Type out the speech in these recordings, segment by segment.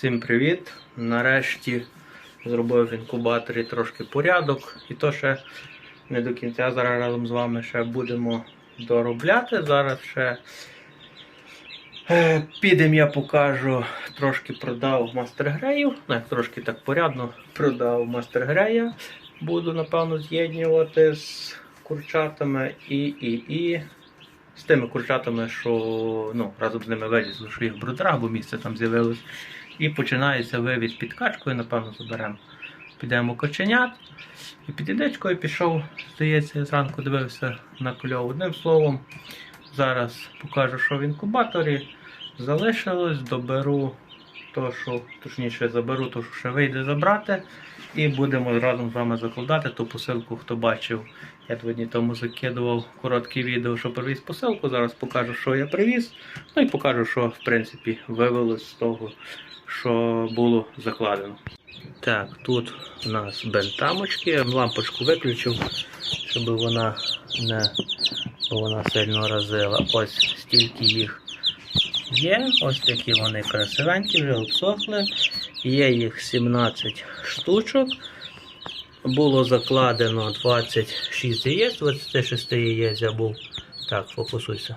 Всім привіт! Нарешті зробив в інкубаторі трошки порядок. І то ще не до кінця зараз разом з вами ще будемо доробляти. Зараз ще е, підемо я покажу, трошки продав мастергреїв. Як трошки так порядно продав мастергрея. Буду, напевно, з'єднувати з курчатами і, і, і з тими курчатами, що ну, разом з ними вилізли, що їх брудра, бо місце там з'явилось. І починається вивід під качкою, напевно, заберемо. Підемо коченят. І під ідечкою пішов, здається, я зранку дивився на кльов. Одним словом, зараз покажу, що в інкубаторі залишилось, доберу то, що, точніше, заберу то, що ще вийде забрати. І будемо разом з вами закладати ту посилку, хто бачив. Я два дні тому закидував коротке відео, що привіз посилку. Зараз покажу, що я привіз. Ну і покажу, що в принципі вивелось з того, що було закладено. Так, тут у нас бентамочки. Лампочку виключив, щоб вона не вона сильно разила. Ось стільки їх є. Ось такі вони красивенькі, вже обсохли. Є їх 17 штучок. Було закладено 26 яєць, 26 яєць я був. Так, фокусуйся.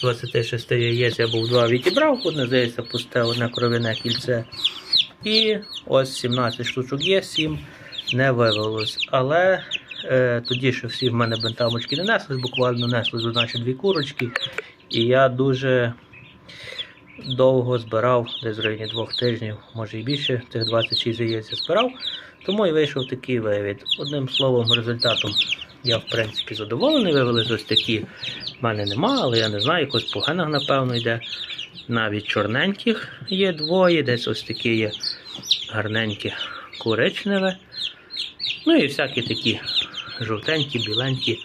26 яєць я був два відібрав, одне здається, пусте, одне кровяне кільце. І ось 17 штучок є, 7 не вивелось. Але е, тоді ще всі в мене бентамочки не неслись, буквально несли одна дві курочки. І я дуже довго збирав, десь в районі двох тижнів, може і більше, цих 26 яєць я збирав. Тому і вийшов такий вивід. Одним словом, результатом я в принципі задоволений. Вивелись ось такі. В мене нема, але я не знаю, якось поганах, напевно, йде. Навіть чорненьких є двоє, десь ось такі є гарненькі коричневе. Ну і всякі такі жовтенькі, біленькі,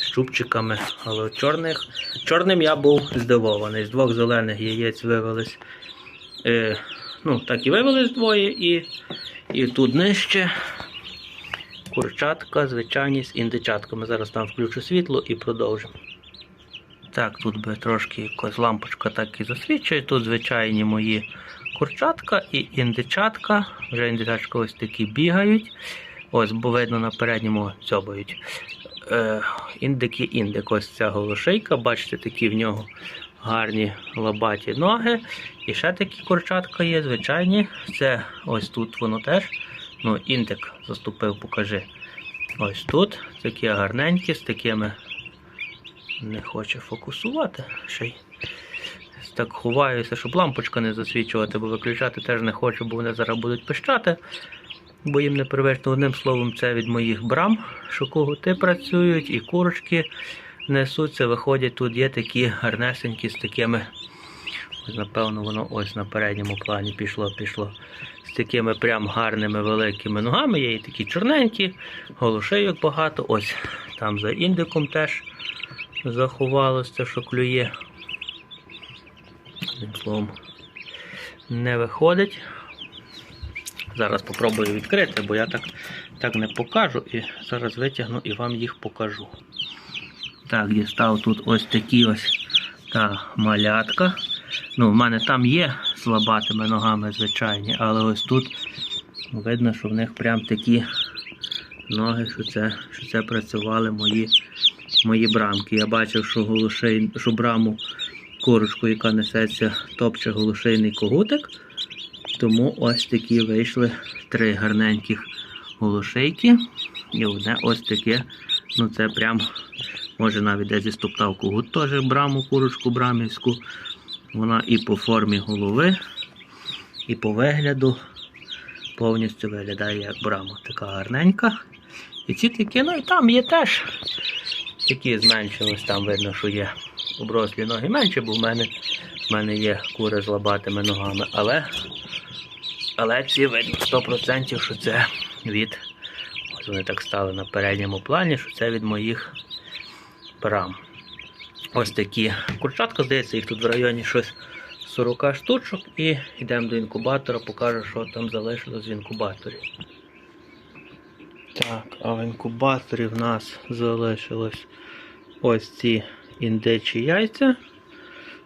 з чубчиками. Але чорних. Чорним я був здивований. З двох зелених яєць вивелись. Е, ну, так і вивелись двоє, і, і тут нижче. Курчатка, звичайні з індичатками. Зараз там включу світло і продовжимо. Так, тут би трошки якась лампочка так і засвічує. Тут звичайні мої курчатка і індичатка. Вже індичатка ось такі бігають. Ось, бо видно на передньому цьобають. Е, індик є індик, ось ця голошейка. Бачите, такі в нього гарні лобаті ноги. І ще такі курчатка є, звичайні. Це ось тут воно теж. Ну, індик заступив, покажи. Ось тут такі гарненькі з такими не хоче фокусувати. Ще й так ховаюся, щоб лампочка не засвічувати, бо виключати теж не хочу, бо вони зараз будуть пищати. Бо їм не привично одним словом, це від моїх брам, що когути працюють, і курочки несуться, виходять, тут є такі гарнесенькі з такими. Ось, напевно, воно ось на передньому плані пішло, пішло. Такими прям гарними великими ногами. Є і такі чорненькі, голошейок багато. Ось там за індиком теж заховалося, що клює. Одним словом, не виходить. Зараз спробую відкрити, бо я так, так не покажу. І зараз витягну і вам їх покажу. Так, дістав тут ось такі ось та малятка. Ну, в мене там є слабатими ногами, звичайні, але ось тут видно, що в них прям такі ноги, що це, що це працювали мої мої брамки. Я бачив, що голошей, що браму курочку, яка несеться, топче голошейний когутик. Тому ось такі вийшли три гарненьких голошейки. І одне ось таке. Ну це прям, може навіть десь стоптав когут теж браму, курочку брамівську. Вона і по формі голови, і по вигляду повністю виглядає як брама. Така гарненька. І ці такі, ну і там є теж Такі зменшились, там видно, що є оброслі ноги менше, бо в мене в мене є кури з лобатими ногами. Але але ці видно 100%, що це від. Ось вони так стали на передньому плані, що це від моїх брам. Ось такі курчатка, здається, їх тут в районі щось 40 штучок. І йдемо до інкубатора, покажу, що там залишилось в інкубаторі. Так, а в інкубаторі в нас залишилось ось ці індичі яйця.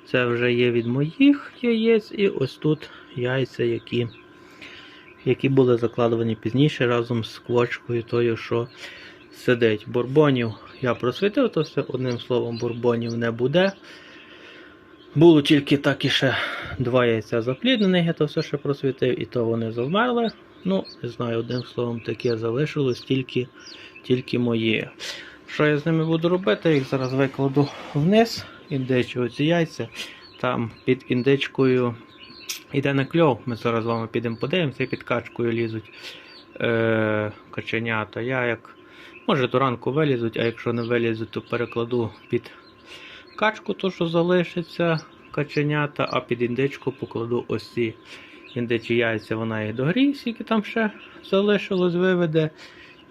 Це вже є від моїх яєць, і ось тут яйця, які, які були закладені пізніше разом з квочкою тою, що сидить. Бурбонів я просвітив, то все одним словом, бурбонів не буде. Було тільки так і ще два яйця запліднених, я то все ще просвітив, і то вони завмерли. Ну, не знаю, одним словом, таке залишилось тільки, тільки мої. Що я з ними буду робити? Їх зараз викладу вниз, індичу оці яйця. Там під індичкою йде на кльов. Ми зараз з вами підемо подивимося, і під качкою лізуть е, каченята. Я як може до ранку вилізуть, а якщо не вилізуть, то перекладу під качку, то що залишиться каченята, а під індичку покладу ось ці індичі яйця, вона їх догріє, скільки там ще залишилось, виведе.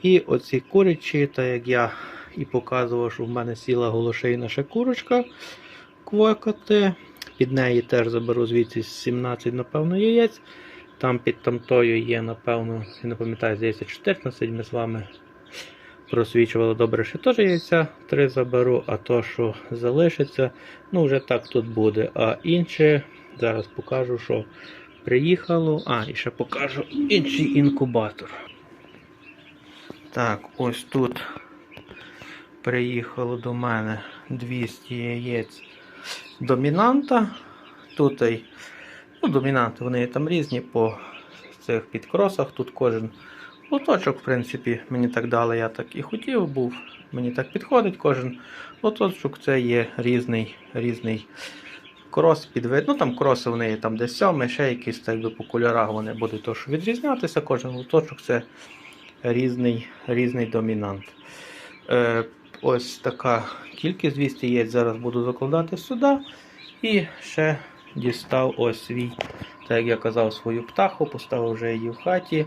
І оці курячі, так як я і показував, що в мене сіла голошейна ще курочка квокати. Під неї теж заберу звідси 17, напевно, яєць. Там під тамтою є, напевно, я не пам'ятаю, здається, 14. Ми з вами просвічували добре, що теж яйця 3 заберу, а то, що залишиться, ну вже так тут буде. А інше, зараз покажу, що приїхало. А, і ще покажу інший інкубатор. Так, ось тут приїхало до мене 200 яєць домінанта. Тут ну, домінанти, вони там різні по цих підкросах. Тут кожен лоточок, в принципі, мені так дали, я так і хотів був. Мені так підходить кожен лоточок. Це є різний різний крос під вид. Ну там кроси вони є там десь сьомий, ще якісь так би по кольорах вони будуть тож відрізнятися. Кожен лоточок це різний, різний домінант. Е, ось така кількість 200 яєць зараз буду закладати сюди. І ще дістав ось свій, так як я казав, свою птаху, поставив вже її в хаті.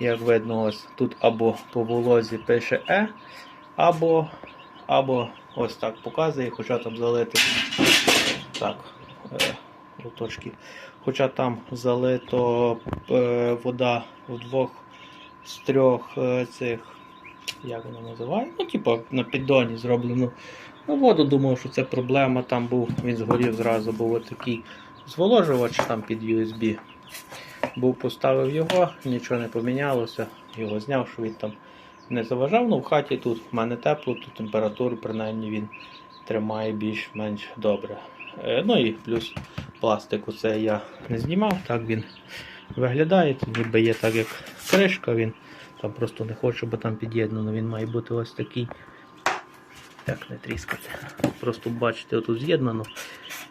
Як видно, ось тут або по волозі пише Е, або, або ось так показує, хоча там залити так, е, лоточки. Хоча там залито е, вода в двох з трьох е, цих, як воно називає? Ну, типу, на піддоні зроблено. Ну, воду думав, що це проблема. Там був, він згорів зразу, був отакий зволожувач там під USB. Був поставив його, нічого не помінялося, його зняв, що він там не заважав. Ну, в хаті тут в мене тепло, тут температуру, принаймні він тримає більш-менш добре. Е, Ну і плюс пластику це я не знімав, так він виглядає, ніби є так як кришка, він там просто не хоче, бо там під'єднано, він має бути ось такий. Так, не тріскати. Просто бачите, отут з'єднано.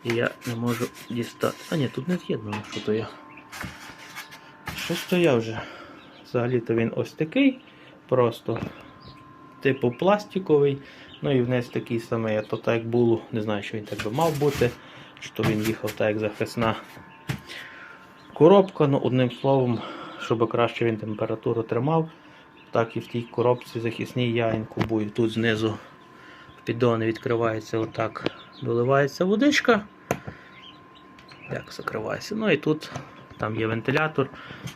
І я не можу дістати. А ні, тут не з'єднано, що то я. Щось то я вже. Взагалі-то він ось такий, просто типу пластиковий. Ну і вниз такий самий, а то так як було, не знаю, що він так би мав бути, що він їхав так як захисна коробка. Ну, одним словом, щоб краще він температуру тримав, так і в тій коробці захисній я інкубую. Тут знизу в піддони відкривається отак, доливається водичка. Так, закривається. Ну і тут там є вентилятор,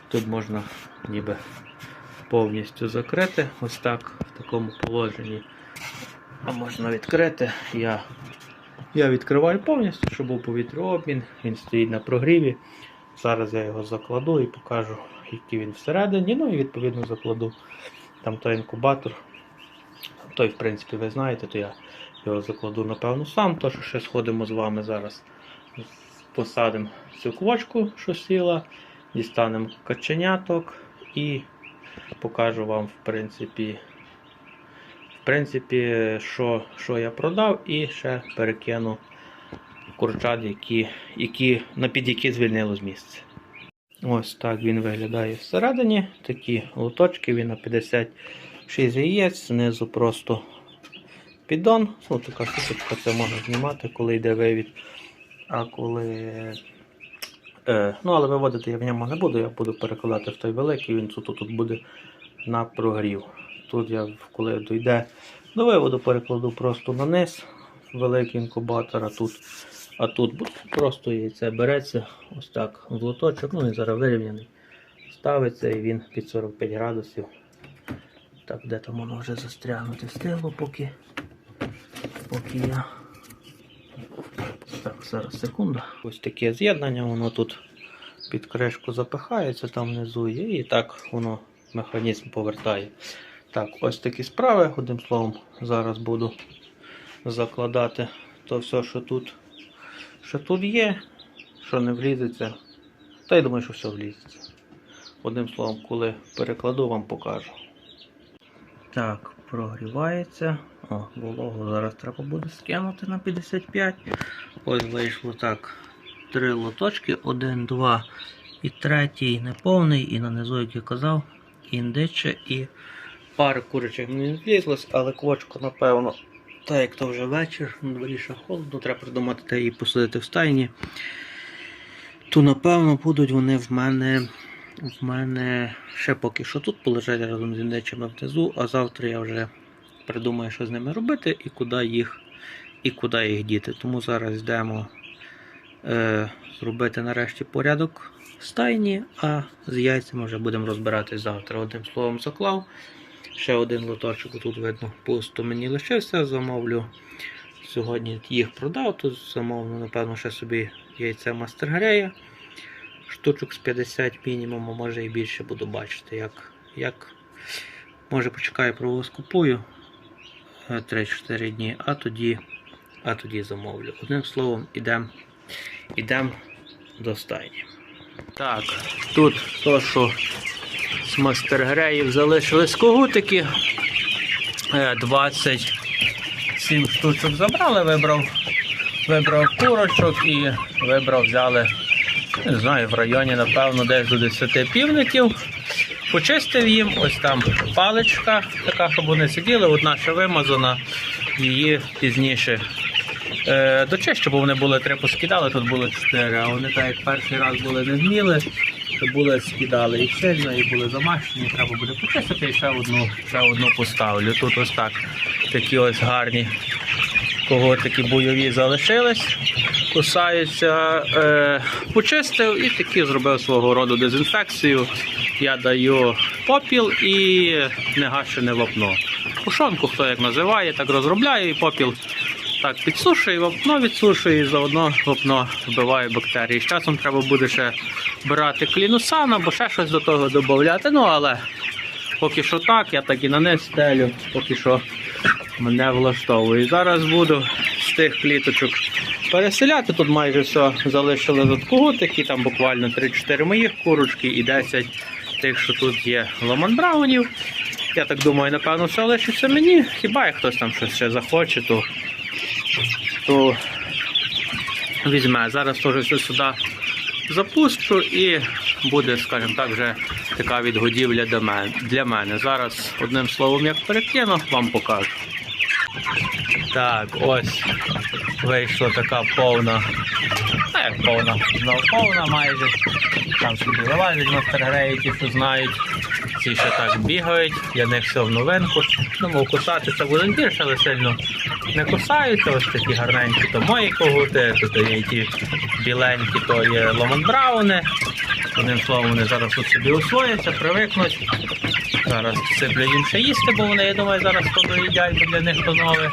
тут можна ніби повністю закрити. Ось так, в такому положенні. А можна відкрити. Я, я відкриваю повністю, щоб був повітряобмін. Він стоїть на прогріві. Зараз я його закладу і покажу, який він всередині. Ну і відповідно закладу там той інкубатор. Той, в принципі, ви знаєте, то я його закладу, напевно, сам, то що ще сходимо з вами зараз. Посадимо цю квочку, що сіла, дістанемо каченяток і покажу вам, в принципі, в принципі, що, що я продав, і ще перекину курчат, які, які, на під які звільнило з місця. Ось так він виглядає всередині. Такі лоточки, він на 56 яєць, знизу просто піддон. Ну, така штучка, це можна знімати, коли йде вивід. А коли. Е, ну, але виводити я в ньому не буду, я буду перекладати в той великий, він тут, тут буде на прогрів. Тут я, коли дойде до виводу, перекладу просто на низ великий інкубатор, а тут, а тут просто яйце береться ось так в лоточок, ну він зараз вирівняний. Ставиться і він під 45 градусів. Так, де там воно вже застрягнути встигло, поки, поки я. Зараз секунду. Ось таке з'єднання, воно тут під кришку запихається там внизу є, і так воно механізм повертає. Так, ось такі справи. Одним словом, зараз буду закладати то все, що тут, що тут є, що не влізеться. Та я думаю, що все влізеться. Одним словом, коли перекладу, вам покажу. Так, прогрівається. О, вологу зараз треба буде скинути на 55. Ось вийшло так. Три лоточки, один, два і третій неповний, і на низу, як я казав, індиче і пари курячих не злізлось, але квочку, напевно, так як то вже вечір, на дворі ще холодно, треба придумати та її посадити в стайні. То напевно будуть вони в мене. В мене ще поки що тут полежать разом з індичами внизу, а завтра я вже придумаю, що з ними робити і куди їх, і куди їх діти. Тому зараз йдемо е, зробити нарешті порядок в стайні, а з яйцями вже будемо розбиратись завтра. Одним словом заклав. Ще один лоточок тут видно пусто мені лишився, замовлю. Сьогодні їх продав, тут замовлю, напевно, ще собі яйця мастергрея. Штучок з 50 мінімум, а може і більше буду бачити, як. як. Може почекаю, провоз купую 3-4 дні, а тоді, а тоді замовлю. Одним словом, ідемо ідем до стайні. Так, тут то, що з мастергреїв залишились когутики. Е, 27 штучок забрали, вибрав, вибрав курочок і вибрав, взяли, не знаю, в районі, напевно, десь до 10 півників. Почистив їм, ось там паличка, така, щоб вони сиділи, одна ще вимазана, її пізніше е, дочищу, бо вони були три поскидали, тут було чотири, а вони так як перший раз були не вміли, то були скидали їх сильно і були замащені, треба буде почистити і ще одну, ще одну поставлю. Тут ось так такі ось гарні кого такі бойові залишились, кусаються, е, почистив і такі зробив свого роду дезінфекцію. Я даю попіл і негашене вапно. Пушонку, хто як називає, так розробляю і попіл так підсушує, вапно відсушує і заодно вапно вбиває бактерії. З часом треба буде ще брати клінусан або ще щось до того додати. Ну але поки що так, я так і на не стелю, поки що мене влаштовує. Зараз буду з тих кліточок переселяти. Тут майже все залишили тут когутики, там буквально 3-4 моїх курочки і 10 тих, що тут є ломандбраунів. Я так думаю, напевно, все лишиться мені. Хіба як хтось там щось ще захоче, то, то візьме. Зараз теж все сюди запущу і буде, скажімо так, вже така відгодівля для мене. Зараз одним словом, як перекину, вам покажу. Так, ось вийшла така повна. Ну, як повна, знову повна майже. Там собі вилазять мастергреї, ті, що знають. Ці ще так бігають, я не все в новинку. Думав, кусатися буде більше, але сильно не кусаються. Ось такі гарненькі, то мої когути, тут є ті біленькі, то є ломонбрауни. Одним словом, вони зараз тут собі освояться, привикнуть. Зараз сиплю їм ще їсти, бо вони, я думаю, зараз то доїдять, бо для них то нове.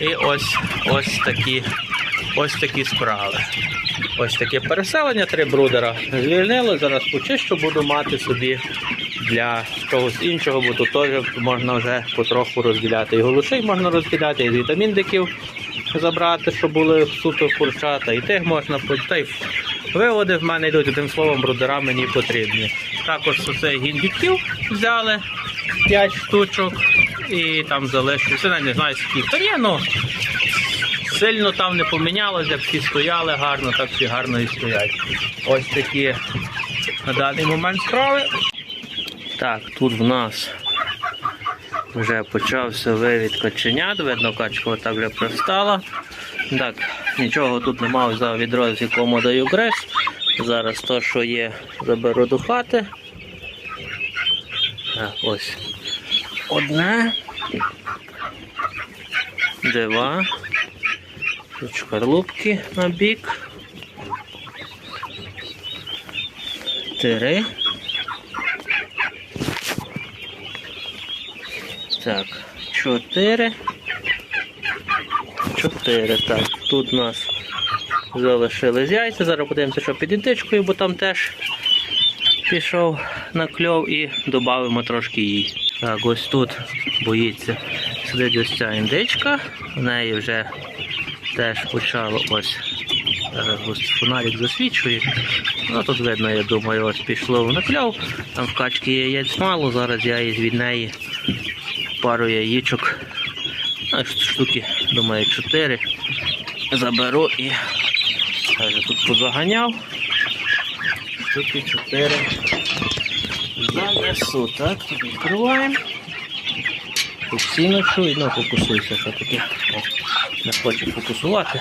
І ось ось такі, ось такі справи. Ось таке переселення, три брудера звільнили. Зараз почищу, буду мати собі для чогось іншого, бо тут теж можна вже потроху розділяти. І голушей можна розділяти, і вітаміндиків забрати, щоб були суто курчата, і тих можна та й виводи в мене йдуть, одним словом, брудера мені потрібні. Також оцей гіндіків взяли 5 штучок і там залишився. Я не знаю, скільки то є, ну сильно там не помінялося, як всі стояли гарно, так всі гарно і стоять. Ось такі на даний момент справи. Так, тут в нас вже почався вивід каченят, видно, качка отак вже пристала. Так, нічого тут немає, взяв відро, з якому даю грес. Зараз то, що є, заберу до хати. Так, ось одне. Два. Тут шкарлупки на бік. Три. Так, чотири. Чотири. Так, тут у нас залишились яйця. Зараз подивимося, що під індичкою, бо там теж пішов на кльов і додамо трошки їй. Так, ось тут боїться сидить ось ця індичка. В неї вже теж почало ось. Зараз ось фонарик засвічує. Ну тут видно, я думаю, ось пішло на кльов. Там в качки яєць мало, зараз я від неї пару яєчок. Ну, штуки, думаю, 4 заберу і вже тут позаганяв. Штуки 4 занесу. Так, відкриваємо. Тут сіно чую, ну фокусуйся, що таке. Не хоче фокусувати.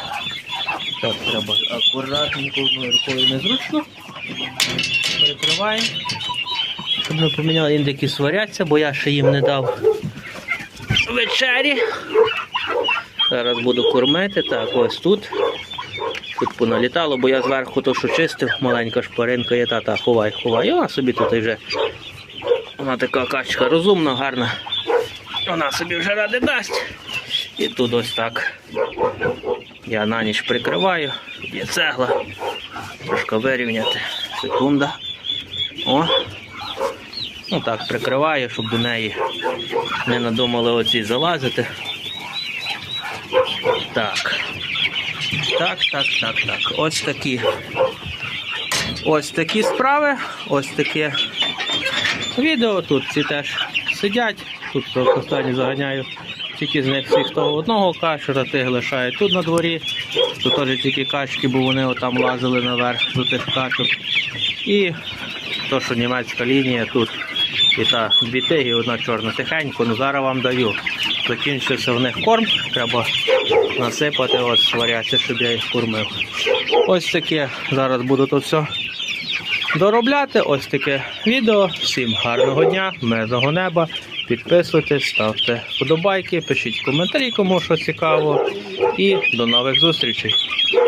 Так, треба акуратненько рукою незручно. Перекриваємо. Щоб не поміняли індики сваряться, бо я ще їм не дав вечері. Зараз буду кормити. Так, ось тут. Тут поналітало, бо я зверху то, що чистив, маленька шпаринка є, та, та ховай, ховай. І вона собі тут вже. Вона така качка розумна, гарна. Вона собі вже ради дасть. І тут ось так. Я на ніч прикриваю. Є цегла. Трошки вирівняти. Секунда. О. Ну так, прикриваю, щоб до неї не надумали оці залазити. Так. Так, так, так, так. Ось такі. Ось такі справи. Ось таке відео. Тут ці теж сидять. Тут останні заганяю. Тільки з них всіх того одного кашера, тих лишаю тут на дворі. Тут теж тільки качки, бо вони отам лазили наверх до тих качок. І то, що німецька лінія тут. І та дві тиги, одна чорна тихенько, ну зараз вам даю. Закінчився в них корм, треба насипати, ось сваряться, щоб я їх кормив. Ось таке зараз буду то все доробляти. Ось таке відео. Всім гарного дня, мирного неба. Підписуйтесь, ставте вподобайки, пишіть коментарі, кому що цікаво. І до нових зустрічей.